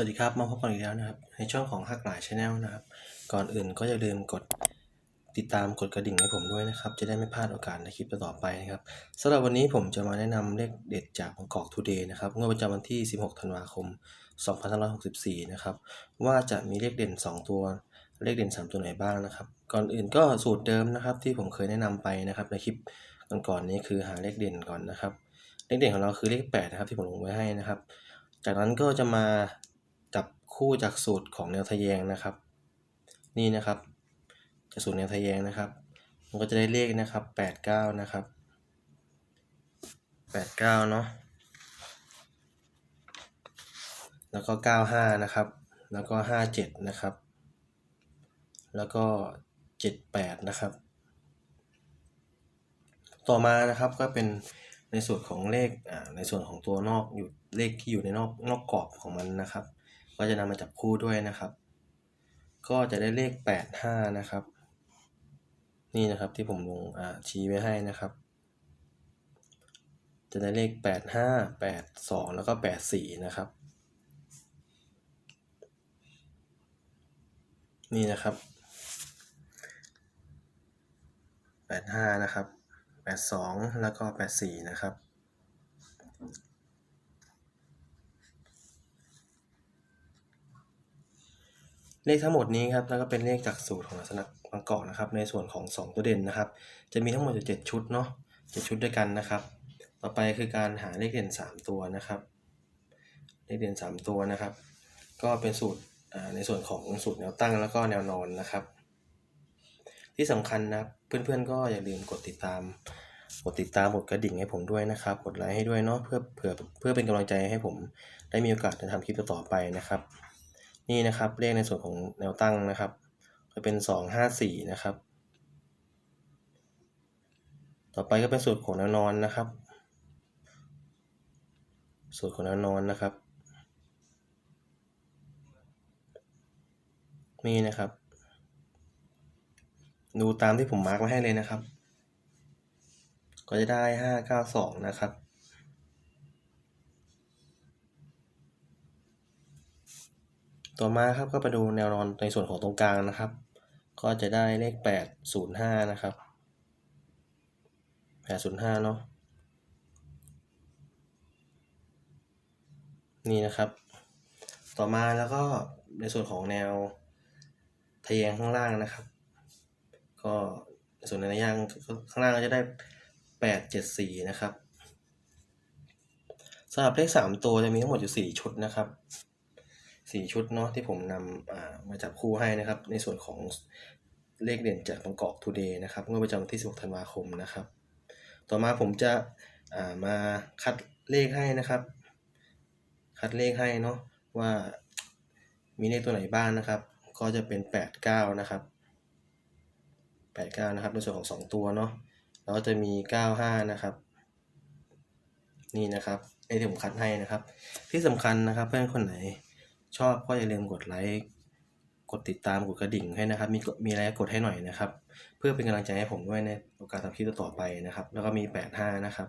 วัสดีครับมาพบกันอีกแล้วนะครับ ในช่องของฮักหลายชาแนลนะครับ ก่อนอื่นก็อย่าลืมกดติดตามกดกระดิ่งให้ผมด้วยนะครับ จะได้ไม่พลาดโอกาสในคลิปต่อไปนะครับสำหรับวันนี้ผมจะมาแนะนำเลขเด็ดจากบางกอกทูเดย์นะครับงวดประจำวันที่ 16 ธันวาคม 2564 นะครับ ว่าจะมีเลขเด่น 2 ตัว เลขเด่น 3 ตัวไหนบ้างนะครับ ก่อนอื่นก็สูตรเดิมนะครับ ที่ผมเคยแนะนำไปนะครับ ในคลิปก่อนๆนี้คือหาเลขเด่นก่อนนะครับ เลขเด่นของเราคือเลข 8 นะครับที่ผมลงไว้ให้นะครับจากนั้นก็จะมา คู่จากสูตรของแนวทะแยงนะครับ นี่นะครับจากสูตรแนวทะแยงนะครับ มันก็จะได้เลขนะครับแปดเก้านะครับแปดเก้าเนาะแล้วก็เก้าห้านะครับ แล้วก็ห้าเจ็ดนะครับ แล้วก็เจ็ดแปดนะครับ ต่อมานะครับก็เป็นในส่วนของเลขอ่าในส่วนของตัวนอกอยู่เลขที่อยู่ในนอกนอกกรอบของมันนะครับ ก็จะนำมาจับคู่ด้วยนะครับ ก็จะได้เลขแปดห้านะครับ นี่นะครับที่ผมลงชี้ไว้ให้นะครับ จะได้เลขแปดห้าแปดสองแล้วก็แปดสี่นะครับ นี่นะครับแปดห้านะครับแปดสองแล้วก็แปดสี่นะครับ เลขทั้งหมดนี้ครับแล้วก็เป็นเลขจากสูตรของลักษณะบางกอกนะครับ ในส่วนของ 2 ตัวเด่นนะครับ จะมีทั้งหมดอยู่7ชุดเนาะ7ชุดด้วยกันนะครับ ต่อไปคือการหาเลขเด่น 3 ตัวนะครับ เลขเด่น 3 ตัวนะครับ ก็เป็นสูตรในส่วนของสูตรแนวตั้งแล้วก็แนวนอนนะครับ ที่สำคัญนะครับเพื่อนๆก็อย่าลืมกดติดตามกดติดตามกดกระดิ่งให้ผมด้วยนะครับ กดไลค์ให้ด้วยเนาะเพื่อเพื่อเพื่อเป็นกำลังใจให้ผมได้มีโอกาสจะทำคลิปต่อไปนะครับ นี่นะครับเลขในส่วนของแนวตั้งนะครับก็เป็นสองห้าสี่นะครับ ต่อไปก็เป็นสูตรของแนวนอนนะครับ สูตรของแนวนอนนะครับ นี่นะครับ ดูตามที่ผมมาร์กไว้ให้เลยนะครับ ก็จะได้ห้าเก้าสองนะครับ ต่อมาครับก็ไปดูแนวนอนในส่วนของตรงกลางนะครับ ก็จะได้เลขแปดศูนย์ห้านะครับแปดศูนย์ห้าเนาะนี่นะครับ ต่อมาแล้วก็ในส่วนของแนวทะแยงข้างล่างนะครับ ก็ในส่วนในทะแยงข้างล่างก็จะได้แปดเจ็ดสี่นะครับสำหรับเลขสามตัวจะมีทั้งหมดอยู่สี่ชุดนะครับ สี่ชุดเนาะที่ผมนำมาจับคู่ให้นะครับ ในส่วนของเลขเด่นจากบางกอกทูเดย์นะครับเมื่อประจำวันที่ 16 ธันวาคมนะครับ ต่อมาผมจะามาคัดเลขให้นะครับ คัดเลขให้เนาะว่ามีเลขตัวไหนบ้างนะครับ ก็จะเป็น 89 นะครับ 89 นะครับในส่วนของ 2 ตัวเนาะแล้วก็จะมี 95 นะครับ นี่นะครับไอที่ผมคัดให้นะครับ ที่สำคัญนะครับเพื่อนคนไหน ชอบก็อย่าลืมกดไลค์กดติดตามกดกระดิ่งให้นะครับ มีมีอะไรกดให้หน่อยนะครับ เพื่อเป็นกำลังใจให้ผมด้วยในโอกาสทำคลิปต่อไปนะครับ แล้วก็มี 85 นะครับ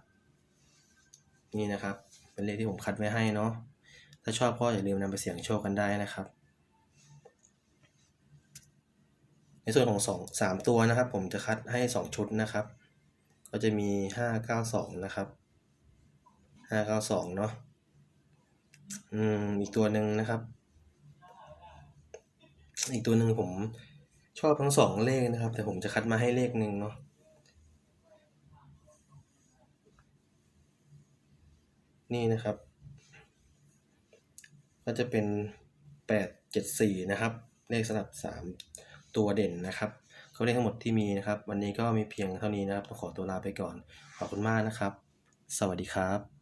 นี่นะครับ เป็นเลขที่ผมคัดไว้ให้เนาะถ้าชอบก็อย่าลืมนำไปเสี่ยงโชคกันได้นะครับ ในส่วนของสองสามตัวนะครับ ผมจะคัดให้สองชุดนะครับ ก็จะมี 592 นะครับ 592 เนาะ อืมอีกตัวหนึ่งนะครับ อีกตัวหนึ่งผมชอบทั้งสองเลขนะครับ แต่ผมจะคัดมาให้เลขหนึ่งเนาะนี่นะครับ ก็จะเป็นแปดเจ็ดสี่นะครับ เลขสลับสามตัวเด่นนะครับเขาเลขทั้งหมดที่มีนะครับ วันนี้ก็มีเพียงเท่านี้นะครับต้องขอตัวลาไปก่อน ขอบคุณมากนะครับ สวัสดีครับ